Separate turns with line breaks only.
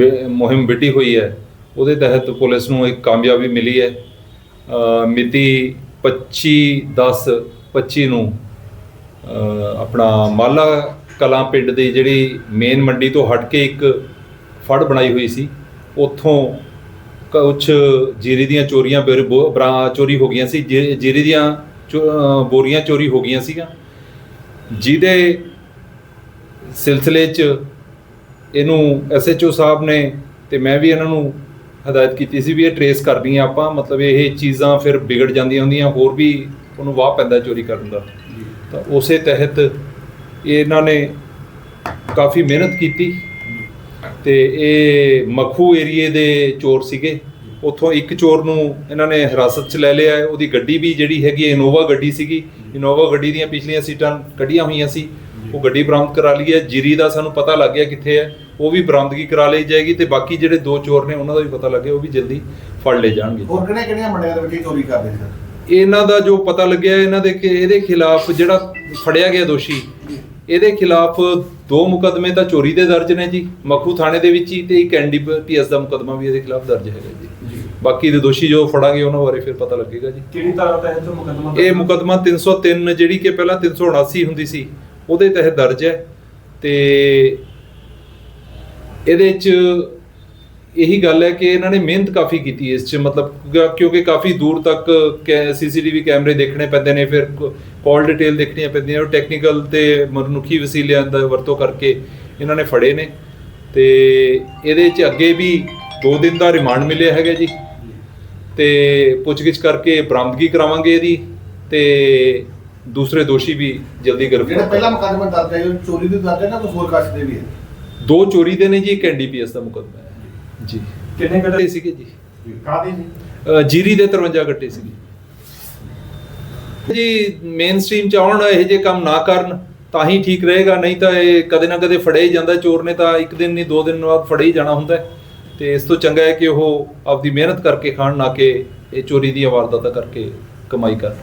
ਵੇ- ਮੁਹਿੰਮ ਵਿੱਢੀ ਹੋਈ ਹੈ। ਉਹਦੇ ਤਹਿਤ ਪੁਲਿਸ ਨੂੰ ਇੱਕ ਕਾਮਯਾਬੀ ਮਿਲੀ ਹੈ। ਮਿਤੀ 25 10 25 ਨੂੰ ਆਪਣਾ ਮਾਲਾ ਕਲਾਂ ਪਿੰਡ ਦੀ ਜਿਹੜੀ ਮੇਨ ਮੰਡੀ ਤੋਂ ਹਟ ਕੇ ਇੱਕ ਫੜ ਬਣਾਈ ਹੋਈ ਸੀ। ਉੱਥੋਂ ਕੁਛ ਜੀਰੀ ਦੀਆਂ ਚੋਰੀਆਂ ਬੋ- ਬਰਾ ਚੋਰੀ ਹੋ ਗਈਆਂ ਸੀ। ਜੀ- ਜੀਰੀ ਦੀਆਂ ਚੋ- ਬੋਰੀਆਂ ਚੋਰੀ ਹੋ ਗਈਆਂ ਸੀਗੀਆਂ। ਜਿਹਦੇ ਸਿਲਸਿਲੇ 'ਚ ਇਹਨੂੰ ਐਸਐਚਓ ਸਾਹਿਬ ਨੇ ਤੇ ਮੈਂ ਵੀ ਇਹਨਾਂ ਨੂੰ ਹਦਾਇਤ ਕੀਤੀ ਸੀ ਵੀ ਇਹ ਟਰੇਸ ਕਰਨੀਆਂ ਆਪਾਂ ਮਤਲਬ ਇਹ ਚੀਜ਼ਾਂ ਫਿਰ ਵਿਗੜ ਜਾਂਦੀਆਂ ਹੁੰਦੀਆਂ ਹੋਰ ਵੀ ਉਹਨੂੰ ਵਾਹ ਪੈਂਦਾ ਚੋਰੀ ਕਰਨ ਦਾ। ਤਾਂ ਉਸੇ ਤਹਿਤ ਇਹਨਾਂ ਨੇ ਕਾਫੀ ਮਿਹਨਤ ਕੀਤੀ ਤੇ ਇਹ ਮਖੂ ਏਰੀਏ ਦੇ ਚੋਰ ਸੀਗੇ। ਉੱਥੋਂ ਇੱਕ ਚੋਰ ਨੂੰ ਇਹਨਾਂ ਨੇ ਹਿਰਾਸਤ 'ਚ ਲੈ ਲਿਆ ਉਹਦੀ ਗੱਡੀ ਵੀ ਜਿਹੜੀ ਹੈਗੀ ਇਨੋਵਾ ਗੱਡੀ ਸੀਗੀ। ਇਨੋਵਾ ਗੱਡੀ ਦੀਆਂ ਪਿਛਲੀਆਂ ਸੀਟਾਂ ਕੱਢੀਆਂ ਹੋਈਆਂ ਸੀ। ਉਹ ਗੱਡੀ ਬਰਾਮਦ ਕਰਾ ਲਈ ਹੈ ਜੀਰੀ ਦਾ ਸਾਨੂੰ ਪਤਾ ਲੱਗ ਗਿਆ ਕਿੱਥੇ ਹੈ ਉਹ ਵੀ ਬਰਾਮਦਗੀ ਕਰਾ ਲਈ ਜਾਏਗੀ ਤੇ ਬਾਕੀ ਜਿਹੜੇ ਦੋ ਚੋਰ ਨੇ ਉਹਨਾਂ ਦਾ ਵੀ ਪਤਾ ਲੱਗਿਆ ਉਹ ਵੀ ਜਲਦੀ ਫੜ ਲਏ ਜਾਣਗੇ।
ਹੋਰ ਕਿਹੜੀਆਂ ਕਿਹੜੀਆਂ ਮੰਡੀਆਂ ਦੇ ਵਿੱਚ ਇਹ ਚੋਰੀ ਕਰਦੇ ਸੀ ਸਰ
ਇਹਨਾਂ ਦਾ ਜੋ ਪਤਾ ਲੱਗਿਆ ਇਹਨਾਂ ਦੇ ਕਿ ਇਹਦੇ ਖਿਲਾਫ ਜਿਹੜਾ ਫੜਿਆ ਗਿਆ ਦੋਸ਼ੀ ਇਹਦੇ ਖਿਲਾਫ ਦੋ ਮੁਕਦਮੇ ਤਾਂ ਚੋਰੀ ਦੇ ਦਰਜ ਨੇ ਜੀ ਮਖੂ ਥਾਣੇ ਦੇ ਵਿੱਚ ਹੀ ਤੇ ਇੱਕ ਐਨਡੀਪੀਐਸ ਦਾ ਮੁਕਦਮਾ ਵੀ ਇਹਦੇ ਖਿਲਾਫ ਦਰਜ ਹੈਗਾ ਜੀ। ਬਾਕੀ ਦੇ ਦੋਸ਼ੀ ਜੋ ਫੜਾਂਗੇ ਉਹਨਾਂ ਬਾਰੇ ਫਿਰ ਪਤਾ ਲੱਗੇਗਾ ਜੀ।
ਕਿਹੜੀ ਧਾਰਾ ਤਹਿਤ ਮੁਕੱਦਮਾ
ਇਹ ਮੁਕਦਮਾ 303 ਜਿਹੜੀ ਕਿ ਪਹਿਲਾਂ 379 ਹੁੰਦੀ ਸੀ ਉਹਦੇ ਤਹਿਤ ਦਰਜ ਹੈ ਤੇ ਇਹਦੇ 'ਚ ਇਹੀ ਗੱਲ ਹੈ ਕਿ ਇਹਨਾਂ ਨੇ ਮਿਹਨਤ ਕਾਫੀ ਕੀਤੀ ਇਸ 'ਚ, ਮਤਲਬ ਕਿਉਂਕਿ- ਕਾਫੀ ਦੂਰ ਤੱਕ ਸੀਸੀਟੀਵੀ ਕੈਮਰੇ ਦੇਖਣੇ ਪੈਂਦੇ ਨੇ, ਫਿਰ ਕਾਲ ਡਿਟੇਲ ਦੇਖਣੀਆਂ ਪੈਂਦੀਆਂ ਉਹ ਟੈਕਨੀਕਲ ਤੇ ਮਨੁੱਖੀ ਵਸੀਲਿਆਂ ਦਾ ਵਰਤੋਂ ਕਰਕੇ ਇਹਨਾਂ ਨੇ ਫੜੇ ਨੇ ਤੇ ਇਹਦੇ 'ਚ ਅੱਗੇ ਵੀ 2 ਦਿਨ ਦਾ ਰਿਮਾਂਡ ਮਿਲਿਆ ਹੈਗਾ ਜੀ ਤੇ ਪੁੱਛਗਿੱਛ ਕਰਕੇ ਬਰਾਮਦਗੀ ਕਰਾਵਾਂਗੇ ਇਹਦੀ ਤੇ ਦੂਸਰੇ ਦੋਸ਼ੀ ਵੀ ਜਲਦੀ
ਜਿਹੜਾ
ਗ੍ਰਿਫਤਾਰ
ਪਹਿਲਾ ਮੁਕੱਦਮਾ ਦਰਜ ਹੈ ਉਹ ਚੋਰੀ ਦੇ ਦਰਜ ਹੈ ਨਾ ਕੋਈ ਹੋਰ ਕਾਸ਼ ਦੇ ਵੀ ਹੈ?
ਦੋ ਚੋਰੀ ਦੇ ਨੇ ਜੀ ਇੱਕ ਐਨਡੀਪੀਐਸ ਦਾ ਮੁਕੱਦਮਾ ਹੈ। ਜੀ।
ਕਿੰਨੇ
ਗੱਟੇ
ਗੱਡੇ
ਸੀਗੇ ਜੀ?
ਕਾਦੀ ਸੀ
ਅ, ਜੀਰੀ ਦੇ 53 ਗੱਟੇ ਸੀਗੇ। ਜੀ ਮੇਨ ਸਟ੍ਰੀਮ ਚ ਆਉਣ ਇਹ ਜੇ ਕੰਮ ਨਾ ਕਰਨ ਤਾਂ ਹੀ ਠੀਕ ਰਹੇਗਾ ਨਹੀਂ ਤਾਂ ਇਹ ਕਦੇ ਨਾ ਕਦੇ ਫੜਿਆ ਹੀ ਜਾਂਦਾ ਚੋਰ ਨੇ ਤਾਂ ਇੱਕ ਦਿਨ ਨਹੀਂ ਦੋ ਦਿਨ ਬਾਅਦ ਫੜਿਆ ਹੀ ਜਾਣਾ ਹੁੰਦਾ ਹੈ। ਤੇ ਇਸ ਤੋਂ ਚੰਗਾ ਹੈ ਕਿ ਉਹ ਆਪਦੀ ਮਿਹਨਤ ਕਰਕੇ ਖਾਣ ਨਾ ਕਿ ਇਹ ਚੋਰੀ ਦੀਆਂ ਵਾਰਦਾਤਾਂ ਕਰਕੇ ਕਮਾਈ ਕਰਨ।